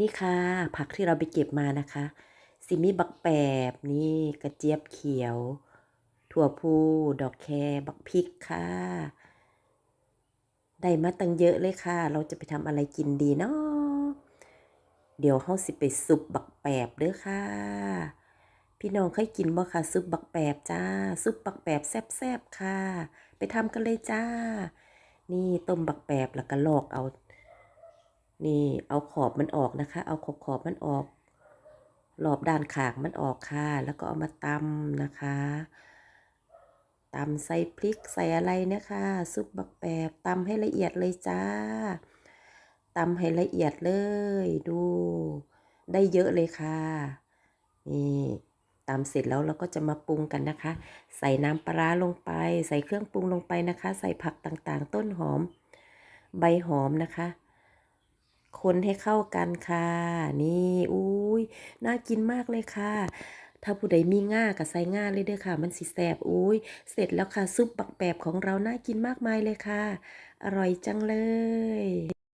นี่ค่ะ ผักที่เราไปเก็บมานะคะสิมีบักแปบนี่กระเจี๊ยบเขียว ถั่วพูดอกแคบักพริกค่ะ ได้มาตั้งเยอะเลยค่ะ เราจะไปทำอะไรกินดีเนาะเดี๋ยวเฮาสิไปซุปบักแปบเด้อค่ะ พี่น้องเคยกินบ่คะซุปบักแปบจ้า ซุปบักแปบแซ่บๆค่ะ ไปทำกันเลยจ้า นี่ต้มบักแปบแล้วก็ลอกเอา นี่เอาขอบมันออกนะคะ เอาขอบขอบมันออกรอบด้านขางมันออกค่ะ แล้วก็เอามาตำนะคะตำใส่พริกใส่อะไรนะคะซุปบักแปบตำให้ละเอียดเลยจ้าตำให้ละเอียดเลยดู ได้เยอะเลยค่ะ นี่ตำเสร็จแล้วเราก็จะมาปรุงกันนะคะ ใส่น้ำปลาร้าลงไป ใส่เครื่องปรุงลงไปนะคะ ใส่ผักต่างๆ ต้นหอม ใบหอมนะคะ คนให้เข้ากันค่ะ นี่อุ้ยน่ากินมากเลยค่ะ ถ้าผู้ใดมีง่าก็ใส่ง่าเลยเด้อค่ะ มันสิแสบอุ้ยเสร็จแล้วค่ะซุปปักแปบของเราน่ากินมากมายเลยค่ะ อร่อยจังเลย